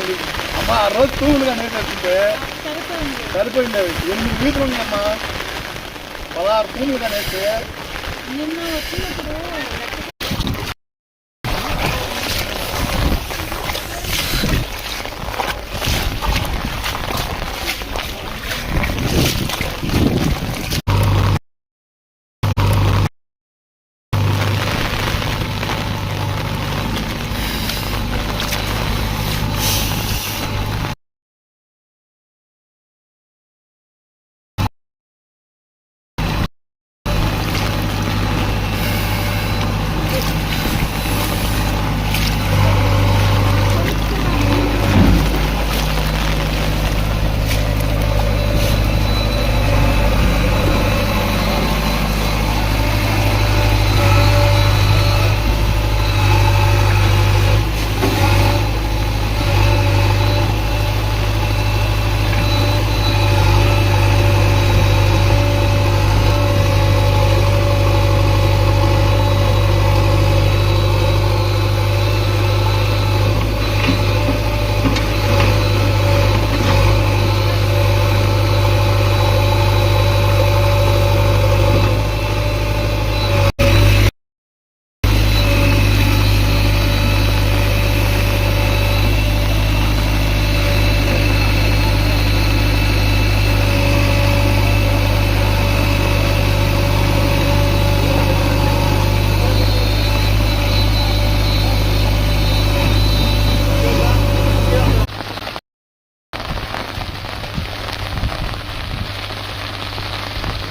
அப்படி அம்மா அறுபது தூணுக்கா நேற்று வச்சுட்டு கருப்பு எங்கள் வீட்டு அம்மா பலாறு தூணுக்கா நேற்று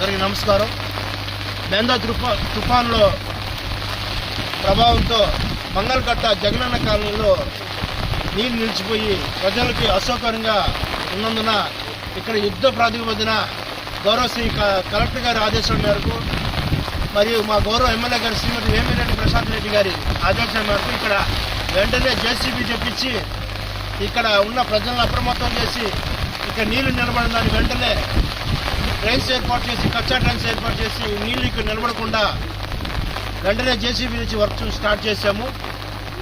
అందరికీ నమస్కారం. బెంద తుఫా తుఫాన్లో ప్రభావంతో మంగళకట్ట జగనన్న కాలనీలో నీరు నిలిచిపోయి ప్రజలకి అసౌకర్యంగా ఉన్నందున ఇక్కడ యుద్ధ ప్రాతిపదిన గౌరవ శ్రీ క- కలెక్టర్ గారి ఆదేశం మేరకు మరియు మా గౌరవ ఎమ్మెల్యే గారి శ్రీమతి వేమిరెడ్డి ప్రశాంత్ రెడ్డి గారి ఆదేశం మేరకు ఇక్కడ వెంటనే జేసీబీ తెప్పించి ఇక్కడ ఉన్న ప్రజలను అప్రమత్తం చేసి ఇక్కడ నీళ్ళు నిలబడిన దాన్ని వెంటనే ట్రైన్స్ ఏర్పాటు చేసి కచ్చా ట్రైన్స్ ఏర్పాటు చేసి నీళ్ళు ఇక్కడ నిలబడకుండా వెంటనే జేసీబీ నుంచి వర్క్ స్టార్ట్ చేశాము.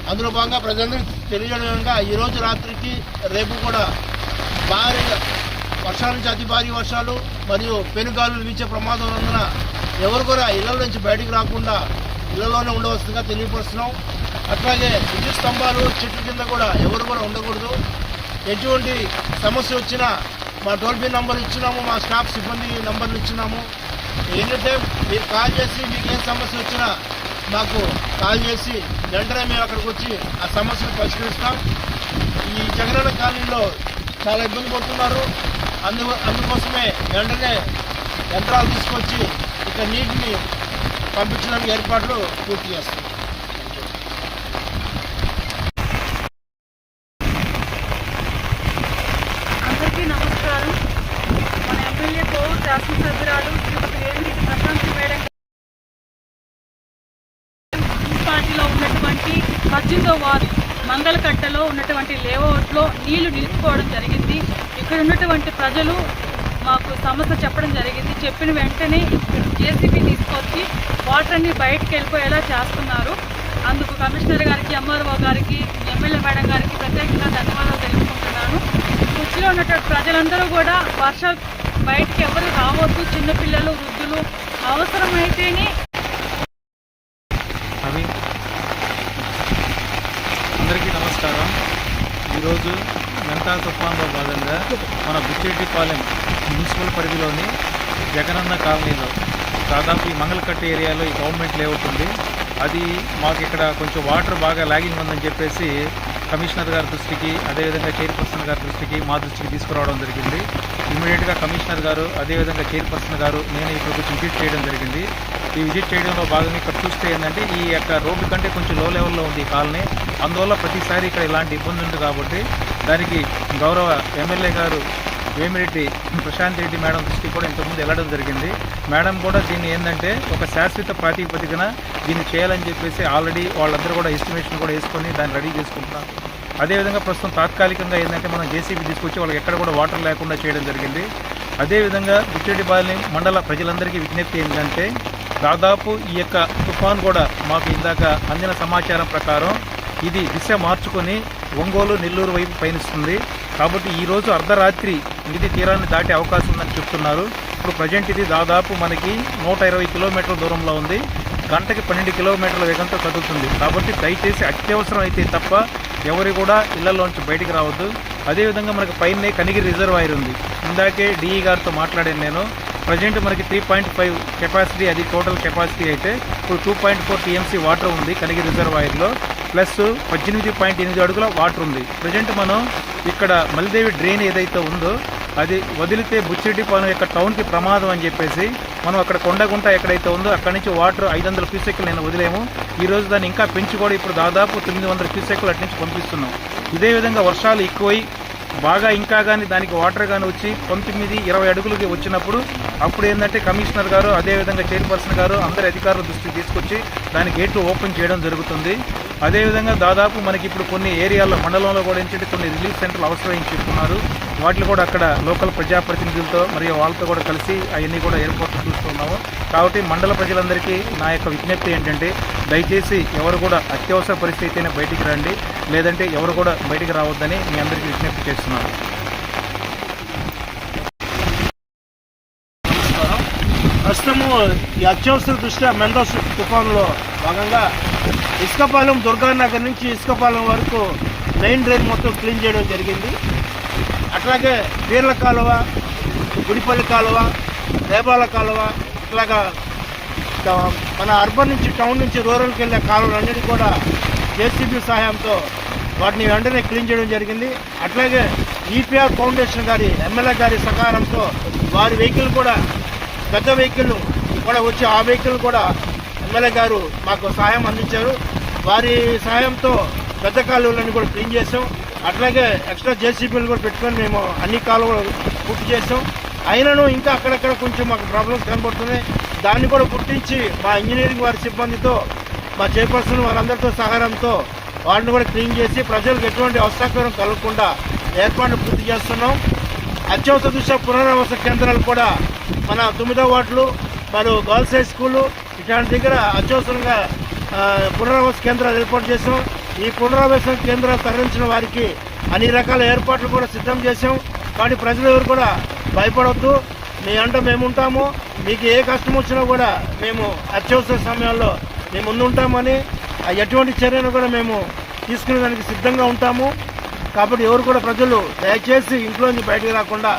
అందులో భాగంగా ప్రజలందరికీ తెలియజేయడం విధంగా ఈ రోజు రాత్రికి రేపు కూడా భారీ వర్షాల నుంచి అతి భారీ వర్షాలు మరియు పెనుగాలు వీచే ప్రమాదం ఉన్నందున ఎవరు కూడా ఇళ్ళ నుంచి బయటికి రాకుండా ఇళ్ళలోనే ఉండవలసిందిగా తెలియపరుస్తున్నాం. అట్లాగే విద్యుత్ స్తంభాలు చెట్ల కింద కూడా ఎవరు కూడా ఉండకూడదు. ఎటువంటి సమస్య వచ్చినా మా టోల్ ఫ్రీ నంబర్ ఇచ్చినాము మా స్టాఫ్ సిబ్బంది నంబర్లు ఇచ్చినాము. ఎనీ టైం మీరు కాల్ చేసి మీకు ఏ సమస్య వచ్చినా మాకు కాల్ చేసి వెంటనే మేము అక్కడికి వచ్చి ఆ సమస్యను పరిష్కరిస్తాం. ఈ జగనన్న కాలనీలో చాలా ఇబ్బంది పడుతున్నారు. అందు అందుకోసమే వెంటనే యంత్రాలు తీసుకొచ్చి ఇక నీటిని పంపించడానికి ఏర్పాట్లు పూర్తి చేస్తాం అందరికీ నమస్కారం మన ఎమ్మెల్యేతో శాసనసభ్యురాలు శ్రీమతి వేమిరెడ్డి ప్రశాంతి మేడం ఈ పార్టీలో ఉన్నటువంటి వారు మంగళకట్టలో ఉన్నటువంటి లేఅవుట్లో నీళ్ళు నిలిచిపోవడం జరిగింది. ఇక్కడ ఉన్నటువంటి ప్రజలు మాకు సమస్య చెప్పడం జరిగింది. చెప్పిన వెంటనే జేసీబీ తీసుకొచ్చి వాటర్ అన్ని బయటకు వెళ్ళిపోయేలా చేస్తున్నారు. అందుకు కమిషనర్ గారికి ఎంఆర్ఓ గారికి ఎమ్మెల్యే మేడం గారికి ప్రత్యేకంగా ధన్యవాదాలు తెలుసుకుంటున్నాను కుర్చీలో ఉన్నటువంటి ప్రజలందరూ కూడా వర్ష బయటికి ఎవరు రావద్దు. చిన్నపిల్లలు వృద్ధులు అవసరమైతేనే అవి అందరికీ నమస్కారం. ఈరోజు మెంతా తుఫాన్లో భాగంగా మన బుచ్చేటిపాలెం మున్సిపల్ పరిధిలోని జగనన్న కాలనీలో దాదాపు ఈ మంగళకట్ట ఏరియాలో ఈ గవర్నమెంట్ లేఅవుట్ ఉంది. అది మాకు ఇక్కడ కొంచెం వాటర్ బాగా లాగింగ్ ఉందని చెప్పేసి కమిషనర్ గారి దృష్టికి అదేవిధంగా చైర్పర్సన్ గారి దృష్టికి మా దృష్టికి తీసుకురావడం జరిగింది. ఇమీడియట్గా కమిషనర్ గారు అదేవిధంగా చైర్పర్సన్ గారు నేను ఇక్కడ కొంచెం విజిట్ చేయడం జరిగింది. ఈ విజిట్ చేయడంలో భాగంగా ఇక్కడ చూస్తే ఏంటంటే ఈ యొక్క రోడ్డు కంటే కొంచెం లో లెవెల్లో ఉంది ఈ కాలనీ. అందువల్ల ప్రతిసారి ఇక్కడ ఇలాంటి ఇబ్బంది ఉంది కాబట్టి దానికి గౌరవ ఎమ్మెల్యే గారు వేమిరెడ్డి ప్రశాంత్ రెడ్డి మేడం దృష్టికి కూడా ఇంతకుముందు వెళ్ళడం జరిగింది. మేడం కూడా దీన్ని ఏంటంటే ఒక శాశ్వత ప్రాతిపదికన దీన్ని చేయాలని చెప్పేసి ఆల్రెడీ వాళ్ళందరూ కూడా ఎస్టిమేషన్ కూడా వేసుకొని దాన్ని రెడీ చేసుకుంటున్నారు. అదేవిధంగా ప్రస్తుతం తాత్కాలికంగా ఏంటంటే మనం జేసీబీ తీసుకొచ్చి వాళ్ళకి ఎక్కడ కూడా వాటర్ లేకుండా చేయడం జరిగింది. అదేవిధంగా బుచ్చెడిపాలెం మండల ప్రజలందరికీ విజ్ఞప్తి ఏంటంటే దాదాపు ఈ యొక్క తుఫాన్ కూడా మాకు ఇందాక అందిన సమాచారం ప్రకారం ఇది దిశ మార్చుకొని ఒంగోలు నెల్లూరు వైపు పయనిస్తుంది. కాబట్టి ఈరోజు అర్ధరాత్రి నిధి తీరాన్ని దాటే అవకాశం ఉందని చెప్తున్నారు. ఇప్పుడు ప్రజెంట్ ఇది దాదాపు మనకి నూట ఇరవై కిలోమీటర్ల దూరంలో ఉంది. గంటకి పన్నెండు కిలోమీటర్ల వేగంతో కదులుతుంది. కాబట్టి దయచేసి అత్యవసరం అయితే తప్ప ఎవరు కూడా ఇళ్ళలోంచి బయటికి రావద్దు. అదేవిధంగా మనకు పైనే కనిగిరి రిజర్వాయర్ ఉంది. ఇందాకే డిఈ గారితో మాట్లాడాను నేను. ప్రజెంట్ మనకి త్రీ పాయింట్ ఫైవ్ కెపాసిటీ అది టోటల్ కెపాసిటీ అయితే ఇప్పుడు two point four TMC water ఉంది కలిగి రిజర్వాయర్లో ప్లస్ పద్దెనిమిది పాయింట్ ఎనిమిది అడుగుల వాటర్ ఉంది. ప్రజెంట్ మనం ఇక్కడ మల్లిదేవి డ్రైన్ ఏదైతే ఉందో అది వదిలితే బుచ్చిరెడ్డిపాలెం యొక్క టౌన్కి ప్రమాదం అని చెప్పేసి మనం అక్కడ కొండగుంట ఎక్కడైతే ఉందో అక్కడి నుంచి వాటర్ ఐదు వందల క్యూసెక్లు నేను వదిలేము. ఈ రోజు దాన్ని ఇంకా పెంచి కూడా ఇప్పుడు దాదాపు తొమ్మిది వందల క్యూసెక్లు అటు నుంచి పంపిస్తున్నాం. ఇదే విధంగా వర్షాలు ఎక్కువై బాగా ఇంకా కానీ దానికి వాటర్ కానీ వచ్చి పంతొమ్మిది ఇరవై అడుగులకి వచ్చినప్పుడు అప్పుడు ఏంటంటే కమిషనర్ గారు అదేవిధంగా చైర్పర్సన్ గారు అందరి అధికారుల దృష్టికి తీసుకొచ్చి దాని గేట్లు ఓపెన్ చేయడం జరుగుతుంది. అదేవిధంగా దాదాపు మనకి ఇప్పుడు కొన్ని ఏరియాల్లో మండలంలో కూడా ఏంటంటే కొన్ని రిలీఫ్ సెంటర్లు అవసరం చెప్తున్నారు. వాటిని కూడా అక్కడ లోకల్ ప్రజాప్రతినిధులతో మరియు వాళ్ళతో కూడా కలిసి అవన్నీ కూడా ఏర్పాట్లు చూస్తున్నాము కాబట్టి మండల ప్రజలందరికీ నా యొక్క విజ్ఞప్తి ఏంటంటే దయచేసి ఎవరు కూడా అత్యవసర పరిస్థితి అయితేనే బయటికి రండి లేదంటే ఎవరు కూడా బయటికి రావద్దని మీ అందరికీ విజ్ఞప్తి చేస్తున్నాను. ప్రస్తుతము ఈ అత్యవసర దృష్ట్యా మెందోస్ తుఫానులో భాగంగా ఇసుకపాలెం దుర్గానగర్ నుంచి ఇసుకపాలెం వరకు మెయిన్ డ్రైన్ మొత్తం క్లీన్ చేయడం జరిగింది. అట్లాగే పీర్ల కాలువ గుడిపల్లి కాలువ రేబాల కాలువ ఇట్లాగా మన అర్బన్ నుంచి టౌన్ నుంచి రూరల్కి వెళ్ళే కాలువలన్నిటి కూడా జేసీబీ సహాయంతో వాటిని వెంటనే క్లీన్ చేయడం జరిగింది. అట్లాగే ఈపీఆర్ ఫౌండేషన్ గారి ఎమ్మెల్యే గారి సహకారంతో వారి వెహికల్ కూడా పెద్ద వెహికల్ కూడా వచ్చి ఆ వెహికల్ కూడా ఎమ్మెల్యే గారు మాకు సహాయం అందించారు. వారి సహాయంతో పెద్ద కాలువలన్నీ కూడా క్లీన్ చేసాం అట్లాగే ఎక్స్ట్రా జేసీబీలు కూడా పెట్టుకొని మేము అన్ని కాలువలు పూర్తి చేసాం అయినను ఇంకా అక్కడక్కడ కొంచెం మాకు ప్రాబ్లమ్స్ కనబడుతున్నాయి. దాన్ని కూడా గుర్తించి మా ఇంజనీరింగ్ వారి సిబ్బందితో మా చైర్పర్సన్ వారందరితో సహకారంతో వాటిని కూడా క్లీన్ చేసి ప్రజలకు ఎటువంటి అవసరం కలగకుండా ఏర్పాట్లు పూర్తి చేస్తున్నాం. అత్యవసర దృష్ట్యా పునరావాస కేంద్రాలు కూడా మన తొమ్మిదో వార్డులు మరియు గర్ల్స్ హై స్కూలు ఇట్లాంటి దగ్గర అత్యవసరంగా పునరావాస కేంద్రాలు ఏర్పాటు చేసాం ఈ పునరావాస కేంద్రాలు తరలించిన వారికి అన్ని రకాల ఏర్పాట్లు కూడా సిద్ధం చేసాం కానీ ప్రజలు ఎవరు కూడా భయపడవద్దు మీ అంట మేము ఉంటాము మీకు ఏ కష్టం వచ్చినా కూడా మేము అత్యవసర సమయాల్లో మేము ముందుంటామని ఆ ఎటువంటి చర్యను కూడా మేము తీసుకునే దానికి సిద్ధంగా ఉంటాము. కాబట్టి ఎవరు కూడా ప్రజలు దయచేసి ఇంట్లోంచి బయటకు రాకుండా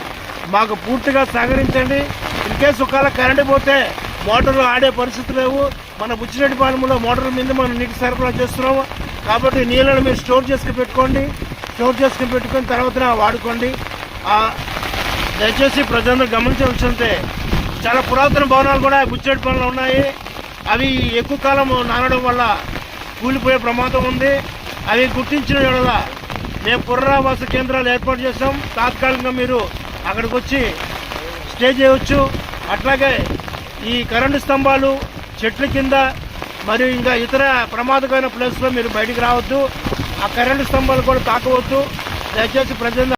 మాకు పూర్తిగా సహకరించండి. ఇన్ కేసు ఒకవేళ కరెంటు పోతే మోటార్లు ఆడే పరిస్థితి లేవు. మన బుచ్చిరెడ్డిపాలెంలో మోటార్ మీద మనం నీటి సరఫరా చేస్తున్నాము. కాబట్టి నీళ్ళను మీరు స్టోర్ చేసుకుని పెట్టుకోండి. స్టోర్ చేసుకుని పెట్టుకుని తర్వాత వాడుకోండి. దయచేసి ప్రజలందరూ గమనించవలసిందే చాలా పురాతన భవనాలు కూడా బుచ్చిరెడ్డిపాలెంలో ఉన్నాయి. అవి ఎక్కువ కాలం నానడం వల్ల కూలిపోయే ప్రమాదం ఉంది. అవి గుర్తించిన యెడల మేము పునరావాస కేంద్రాలు ఏర్పాటు చేస్తాం తాత్కాలికంగా మీరు అక్కడికి వచ్చి స్టే చేయవచ్చు. అట్లాగే ఈ కరెంటు స్తంభాలు చెట్ల కింద మరియు ఇంకా ఇతర ప్రమాదకరమైన ప్లేస్లో మీరు బయటికి రావద్దు. ఆ కరెంటు స్తంభాలు కూడా తాకవద్దు. దయచేసి ప్రజలు